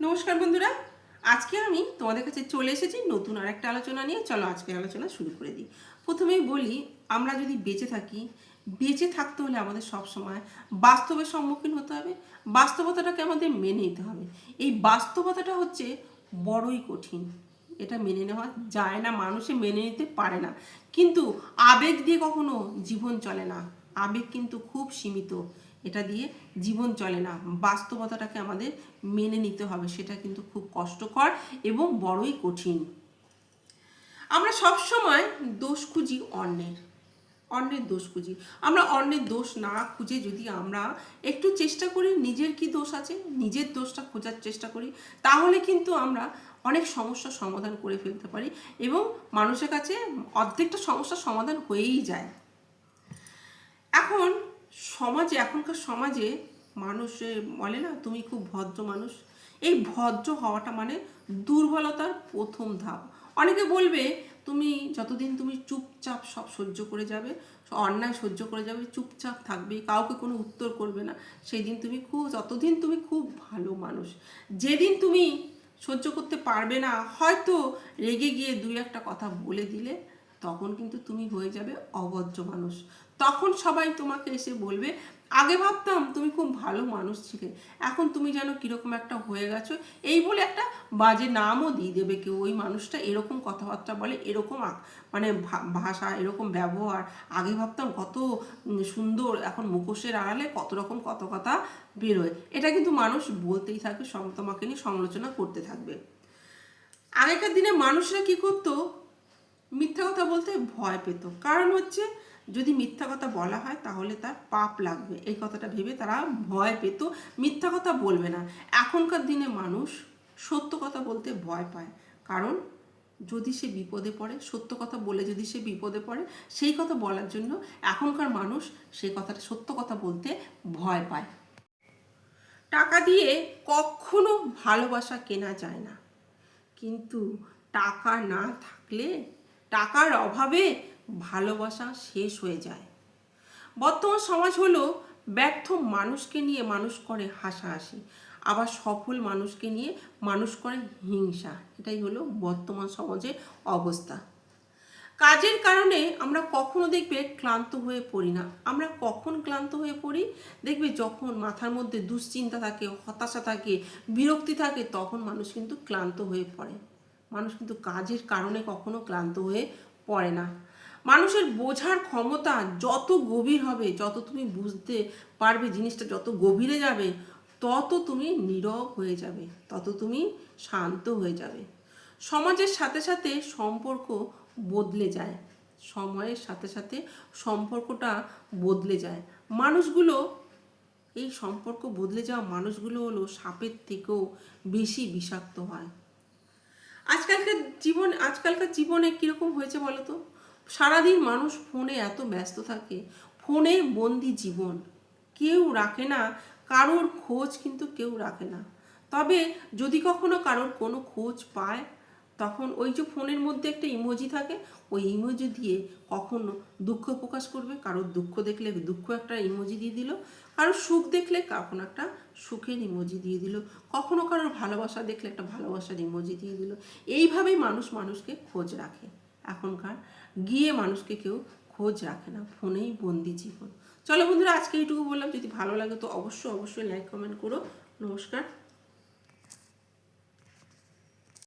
নমস্কার বন্ধুরা। আজকে আমি তোমাদের কাছে চলে এসেছি নতুন আর একটা আলোচনা নিয়ে। চলো আজকে আলোচনা শুরু করে দিই। প্রথমেই বলি, আমরা যদি বেঁচে থাকি, বেঁচে থাকতে হলে আমাদের সব সময় বাস্তবের সম্মুখীন হতে হবে। বাস্তবতাটাকে আমাদের মেনে নিতে হবে। এই বাস্তবতাটা হচ্ছে বড়ই কঠিন। এটা মেনে নেওয়া যায় না, মানুষে মেনে নিতে পারে না। কিন্তু আবেগ দিয়ে কখনো জীবন চলে না। আবেগ কিন্তু খুব সীমিত। এটা দিয়ে জীবন চলে না। বাস্তবতাটাকে আমাদের মেনে নিতে হবে, সেটা কিন্তু খুব কষ্টকর এবং বড়ই কঠিন। আমরা সব সময় দোষ খুঁজি অন্যের অন্যের দোষ খুঁজি। আমরা অন্যের দোষ না খুঁজে যদি আমরা একটু চেষ্টা করি, নিজের কি দোষ আছে, নিজের দোষটা খোঁজার চেষ্টা করি, তাহলে কিন্তু আমরা অনেক সমস্যার সমাধান করে ফেলতে পারি এবং মানুষের কাছে অর্ধেকটা সমস্যার সমাধান হয়েই যায়। এখন সমাজে, এখনকার সমাজে মানুষে বলে না, তুমি খুব ভদ্র মানুষ, এই ভদ্র হওয়াটা মানে দুর্বলতার প্রথম ধাপ। অনেকে বলবে, তুমি যতদিন তুমি চুপচাপ সব সহ্য করে যাবে, অন্যায় সহ্য করে যাবে, চুপচাপ থাকবে, কাউকে কোনো উত্তর করবে না সেই দিন তুমি খুব, যতদিন তুমি খুব ভালো মানুষ। যেদিন তুমি সহ্য করতে পারবে না, হয়তো রেগে গিয়ে দুই একটা কথা বলে দিলে তখন কিন্তু তুমি হয়ে যাবে অভদ্র মানুষ। তখন সবাই তোমাকে এসে বলবে, আগে ভাবতাম তুমি খুব ভালো মানুষ ছিলে, এখন তুমি যেন কীরকম একটা হয়ে গেছো। এই বলে একটা বাজে নামও দিয়ে দেবে কেউ। ওই মানুষটা এরকম কথাবার্তা বলে, এরকম মানে ভাষা, এরকম ব্যবহার। আগে ভাবতাম কত সুন্দর, এখন মুখোশের আড়ালে কত রকম কত কথা বেরোয়। এটা কিন্তু মানুষ বলতেই থাকবে তোমাকে নিয়ে সমালোচনা করতে থাকবে। আগেকার দিনে মানুষরা কি করতো মিথ্যা কথা বলতে ভয় পেত। কারণ হচ্ছে, যদি মিথ্যা কথা বলা হয়, তাহলে তার পাপ লাগবে। এই কথাটা ভেবে তারা ভয় পেত। মিথ্যা কথা বলবে না। এখনকার দিনে মানুষ সত্য কথা বলতে ভয় পায়। কারণ, যদি সে বিপদে পড়ে, সত্য কথা বলে যদি সে বিপদে পড়ে, সেই কথা বলার জন্য এখনকার মানুষ সেই কথাটা, সত্য কথা বলতে ভয় পায়। টাকা দিয়ে কখনো ভালোবাসা কেনা যায় না। কিন্তু টাকা না থাকলে টাকার অভাবে ভালোবাসা শেষ হয়ে যায়। বর্তমান সমাজ হলো ব্যর্থ মানুষকে নিয়ে মানুষ করে হাসাহাসি, আবার সফল মানুষকে নিয়ে মানুষ করে হিংসা। এটাই হলো বর্তমান সমাজের অবস্থা। কাজের কারণে আমরা কখনো দেখবে ক্লান্ত হয়ে পড়ি না। আমরা কখন ক্লান্ত হয়ে পড়ি? দেখবে যখন মাথার মধ্যে দুশ্চিন্তা থাকে, হতাশা থাকে, বিরক্তি থাকে, তখন মানুষ কিন্তু ক্লান্ত হয়ে পড়ে। মানুষ কিন্তু কাজের কারণে কখনো ক্লান্ত হয়ে পড়ে না। মানুষের বোঝার ক্ষমতা যত গভীর হবে, যত তুমি বুঝতে পারবে জিনিসটা যত গভীরে যাবে, তত তুমি নীরব হয়ে যাবে, তত তুমি শান্ত হয়ে যাবে। সমাজের সাথে সাথে সম্পর্ক বদলে যায়। সময়ের সাথে সাথে সম্পর্কটা বদলে যায়। মানুষগুলো, এই সম্পর্ক বদলে যাওয়া মানুষগুলো হলো সাপের থেকেও বেশি বিষাক্ত হয়। আজকালকার জীবন, আজকালকার জীবনে কীরকম হয়েছে বলো তো সারাদিন মানুষ ফোনে এত ব্যস্ত থাকে। ফোনে বন্দি জীবন। কেউ রাখে না, কারোর খোঁজ কিন্তু কেউ রাখে না। তবে যদি কখনো কারোর কোনো খোঁজ পায় তখন ওই যে ফোনের মধ্যে একটা ইমোজি থাকে, ওই ইমোজি দিয়ে কখনো দুঃখ প্রকাশ করবে। কারোর দুঃখ দেখলে দুঃখ একটা ইমোজি দিয়ে দিল, কারোর সুখ দেখলে কখনো একটা সুখের ইমোজি দিয়ে দিল, কখনো কারোর ভালোবাসা দেখলে একটা ভালোবাসার ইমোজি দিয়ে দিল। এইভাবেই মানুষ মানুষকে খোঁজ রাখে। এখনকার গিয়ে মানুষকে কেউ খোঁজ রাখে না, ফোনেই বন্দি জীবন। চলো বন্ধুরা, আজকে এইটুকু বললাম। যদি ভালো লাগে তো অবশ্যই অবশ্যই লাইক কমেন্ট করো। নমস্কার।